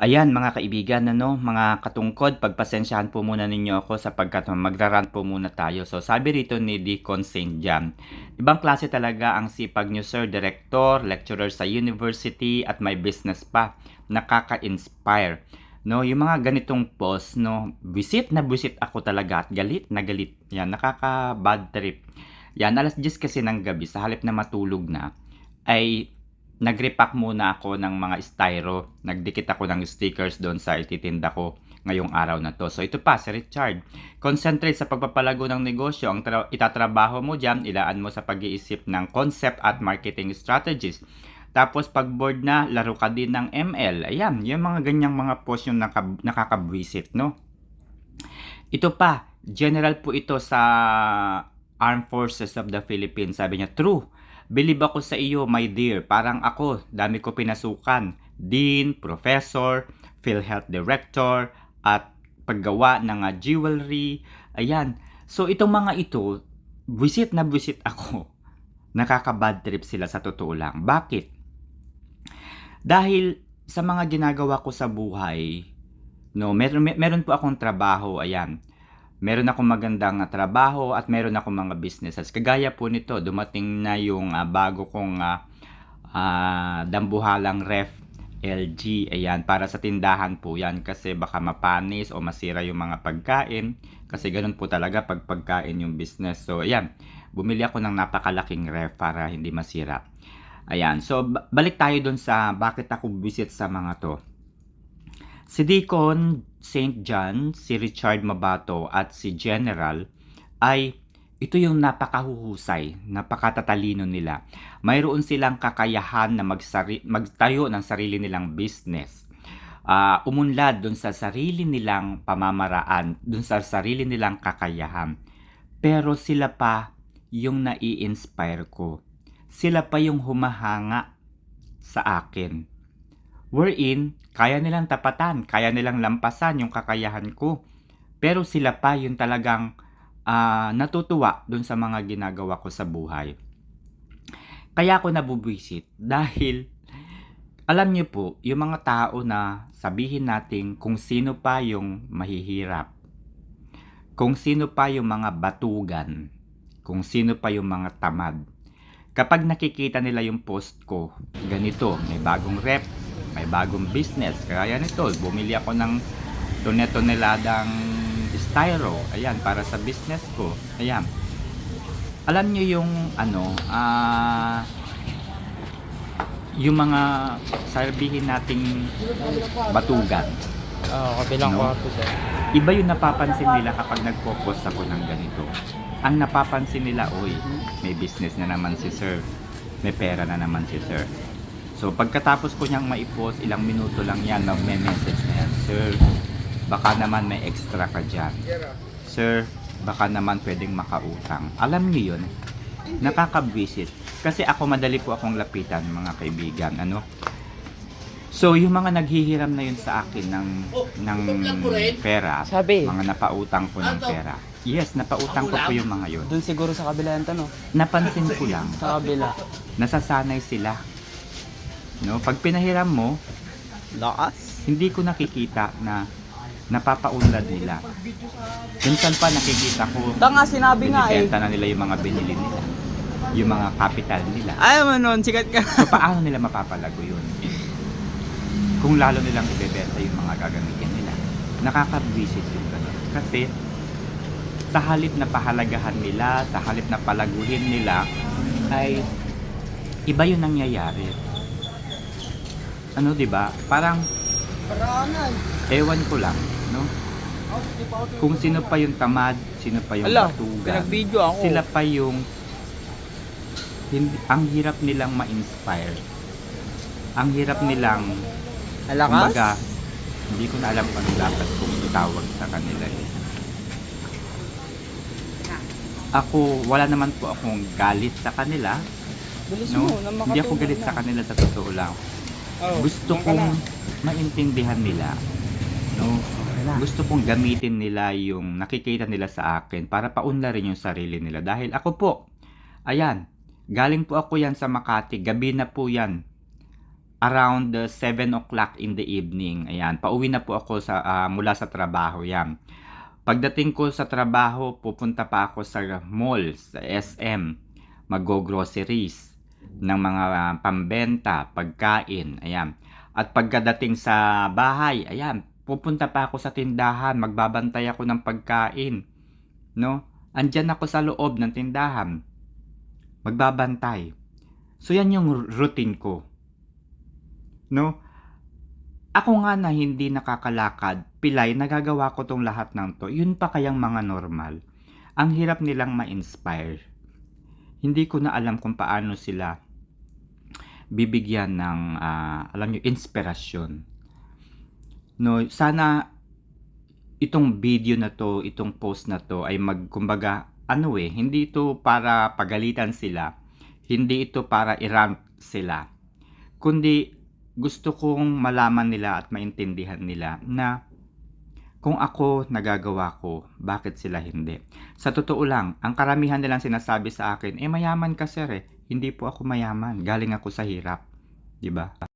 Ayan mga kaibigan, ano, mga katungkod, pagpasensyahan po muna ninyo ako sapagkat magrarant po muna tayo. So sabi rito ni Deacon St. John, ibang klase talaga ang sipag nyo sir, director, lecturer sa university at may business pa. Nakaka-inspire. No, yung mga ganitong post, no, visit na visit ako talaga at galit na galit. Yan, nakaka-bad trip. Yan, alas 10 kasi ng gabi, sa halip na matulog na, ay nag-repack muna ako ng mga styro. Nagdikit ako ng stickers doon sa ititinda ko ngayong araw na to. So ito pa, si Richard. Concentrate sa pagpapalago ng negosyo. Ang tra- itatrabaho mo dyan, ilaan mo sa pag-iisip ng concept at marketing strategies. Tapos pag board na, laro ka din ng ML. Ayan, yung mga ganyang mga post yung naka- nakakabwisit, no? Ito pa, general po ito sa Armed Forces of the Philippines. Sabi niya, true. Believe ako sa iyo, my dear. Parang ako, dami ko pinasukan. Dean, Professor, PhilHealth Director, at paggawa ng uh, jewelry. Ayan. So, itong mga ito, visit na visit ako. Nakaka-bad trip sila sa totoo lang. Bakit? Dahil sa mga ginagawa ko sa buhay, no, meron, mer- meron po akong trabaho, ayan meron akong magandang uh, trabaho at meron akong mga businesses. Kagaya po nito, dumating na yung uh, bago kong uh, uh, dambuhalang ref LG. Ayan, para sa tindahan po yan kasi baka mapanis o masira yung mga pagkain. Kasi ganun po talaga pag pagkain yung business. So, ayan, bumili ako ng napakalaking ref para hindi masira. Ayan, so balik tayo dun sa bakit ako visit sa mga to. Si Deacon St. John, si Richard Mabato at si General ay ito yung napakahuhusay, napakatatalino nila. Mayroon silang kakayahan na magsari, magtayo ng sarili nilang business. Uh, umunlad dun sa sarili nilang pamamaraan, dun sa sarili nilang kakayahan. Pero sila pa yung nai-inspire ko. Sila pa yung humahanga sa akin wherein kaya nilang tapatan, kaya nilang lampasan yung kakayahan ko. Pero sila pa yung talagang uh, natutuwa dun sa mga ginagawa ko sa buhay. Kaya ako nabubwisit dahil alam niyo po, yung mga tao na sabihin natin kung sino pa yung mahihirap, kung sino pa yung mga batugan, kung sino pa yung mga tamad. Kapag nakikita nila yung post ko, ganito, may bagong rep, may bagong business. Kaya nito, bumili ako ng tone-toneladang styro. Ayan, para sa business ko. Ayan. Alam nyo yung ano, ah... Uh, yung mga sabihin nating batugan. Oo, oh, kabilang No? sir. Iba yung napapansin nila kapag nagpo-post ako ng ganito. Ang napapansin nila, oy, may business na naman si sir. May pera na naman si sir. So pagkatapos ko niyang maipost, ilang minuto lang yan, magme-message na yan. Sir, baka naman may extra ka dyan. Sir, baka naman pwedeng makautang. Alam niyo yun, nakaka-visit. Kasi ako madali po akong lapitan mga kaibigan. Ano? So, yung mga naghihiram na yun sa akin ng, ng pera, Sabi. mga napautang ko ng pera. Yes, napautang ko po yung mga yun. Doon siguro sa kabila yan no? Napansin ko lang, Sa kabila. nasasanay sila. No, pag pinahiram mo, Lakas? hindi ko nakikita na napapaunlad nila. Minsan pa nakikita ko, Tanga, sinabi nga eh. binibenta na nila yung mga binili nila. Yung mga capital nila. Ay mo nun, sikat ka. So, paano nila mapapalago yun? Kung lalo nilang ibebenta yung mga gagamitin nila. Nakaka-visit yung ganun. Kasi, sa halip na pahalagahan nila, sa halip na palaguhin nila, ay iba yung nangyayari. Ano, di ba? Parang, ewan ko lang, no? Kung sino pa yung tamad, sino pa yung Ala, batugan, pinag-video ako. sila pa yung hindi, ang hirap nilang ma-inspire. Ang hirap nilang Alakas? kumbaga hindi ko na alam kung ano dapat kong itawag sa kanila eh. Ako, wala naman po akong galit sa kanila. Bilis No? mo, na Hindi ako galit na. sa kanila sa totoo lang. Oh, Gusto kong maintindihan nila. No? Gusto kong gamitin nila yung nakikita nila sa akin para paunlarin yung sarili nila. Dahil ako po, ayan, galing po ako yan sa Makati, gabi na po yan. around uh, 7 o'clock in the evening. Ayan, pauwi na po ako sa ah, mula sa trabaho. Yan. Pagdating ko sa trabaho, pupunta pa ako sa mall, sa SM, mag-groceries ng mga ah, pambenta, pagkain, ayan. At pagkadating sa bahay, ayan, pupunta pa ako sa tindahan, magbabantay ako ng pagkain. No? Andyan ako sa loob ng tindahan. Magbabantay. So yan yung routine ko. No? Ako nga na hindi nakakalakad, pilay, nagagawa ko tong lahat ng to. Yun pa kayang mga normal. Ang hirap nilang ma-inspire. Hindi ko na alam kung paano sila bibigyan ng, ah, alam nyo, inspirasyon. No, sana itong video na to, itong post na to ay magkumbaga ano eh, hindi ito para pagalitan sila, hindi ito para i-rant sila, kundi gusto kong malaman nila at maintindihan nila na kung ako nagagawa ko, bakit sila hindi? Sa totoo lang, ang karamihan nilang sinasabi sa akin, eh mayaman ka sir eh. Hindi po ako mayaman, galing ako sa hirap. ba?